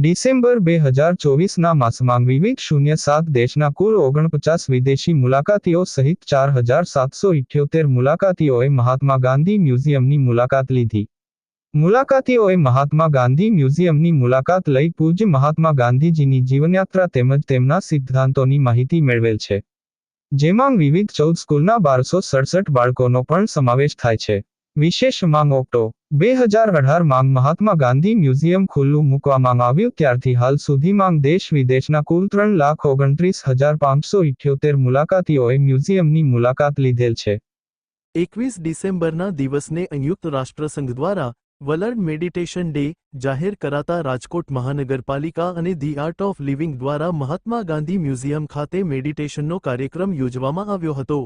December બે હજાર ચોવીસના માસમાં વિવિધ શૂન્ય સાત દેશના કુલ ઓગણપચાસ વિદેશી મુલાકાતીઓ સહિત ચાર હજાર સાતસો ઇઠ્યોતેર મુલાકાતીઓએ મહાત્મા ગાંધી મ્યુઝિયમની મુલાકાત લીધી. મુલાકાતીઓએ મહાત્મા ગાંધી મ્યુઝિયમની મુલાકાત લઈ પૂજ્ય મહાત્મા ગાંધીજીની જીવનયાત્રા તેમજ તેમના સિદ્ધાંતોની માહિતી મેળવેલ છે. જેમાં વિવિધ ચૌદ સ્કૂલના બારસો સડસઠ બાળકોનો પણ સમાવેશ થાય છે. વિશેષ માંગ ઓક્ટો. બે હજાર અઢાર માંગ મહાત્મા ગાંધી મ્યુઝિયમ ખુલ્લું મૂકવામાં આવ્યું. ત્યારથી હાલ સુધી માંગ દેશ વિદેશના કુલ ત્રણ લાખ ઓગણત્રીસ હજાર પાંચસો ઇઠ્યોતેર મુલાકાતીઓએ મ્યુઝિયમની મુલાકાત લીધેલ છે. એકવીસ ડિસેમ્બરના દિવસને સંયુક્ત રાષ્ટ્રસંઘ દ્વારા વલર્ડ મેડિટેશન ડે જાહેર કરાતા રાજકોટ મહાનગરપાલિકા અને ધી આર્ટ ઓફ લિવિંગ દ્વારા મહાત્મા ગાંધી મ્યુઝિયમ ખાતે મેડિટેશનનો કાર્યક્રમ યોજવામાં આવ્યો હતો.